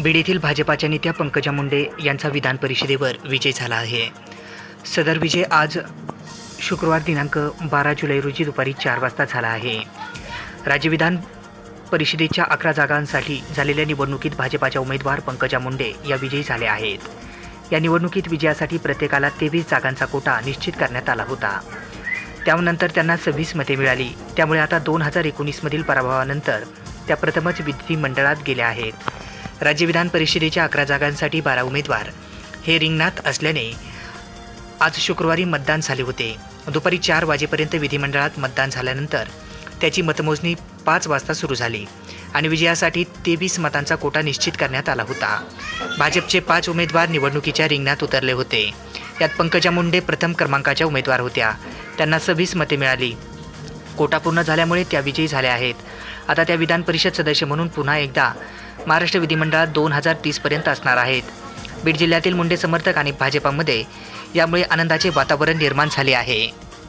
बीड येथील भाजपाच्या नेत्या पंकजा मुंडे यांचा विधान परिषदेवर विजय झाला आहे. सदर विजय आज शुक्रवार दिनांक बारा जुलै रोजी दुपारी चार वाजता झाला आहे. राज्य विधान परिषदेच्या अकरा जागांसाठी झालेल्या निवडणुकीत भाजपाच्या उमेदवार पंकजा मुंडे या विजयी झाल्या आहेत. या निवडणुकीत विजयासाठी प्रत्येकाला तेवीस जागांचा कोटा निश्चित करण्यात आला होता. त्यानंतर त्यांना सव्वीस मते मिळाली. त्यामुळे आता दोन हजार एकोणीसमधील पराभवानंतर त्या प्रथमच विधिमंडळात गेल्या आहेत. राज्य विधान परिषदेच्या अकरा जागांसाठी बारा उमेदवार. हे रिंगणात असल्याने आज शुक्रवारी मतदान झाले होते. दुपारी चार वाजेपर्यंत विधिमंडळात मतदान झाल्यानंतर त्याची मतमोजणी पाच वाजता सुरू झाली आणि विजयासाठी तेवीस मतांचा कोटा निश्चित करण्यात आला होता. भाजपचे पाच उमेदवार निवडणुकीच्या रिंगणात उतरले होते. यात पंकजा मुंडे प्रथम क्रमांकाच्या उमेदवार होत्या. त्यांना सव्वीस मते मिळाली. कोटा पूर्ण झाल्यामुळे त्या विजयी झाल्या आहेत. आता त्या विधान परिषद सदस्य म्हणून पुन्हा एकदा महाराष्ट्र विधिमंडळात दोन हजार तीसपर्यंत असणार आहेत. बीड जिल्ह्यातील मुंडे समर्थक आणि भाजपामध्ये यामुळे आनंदाचे वातावरण निर्माण झाले आहे.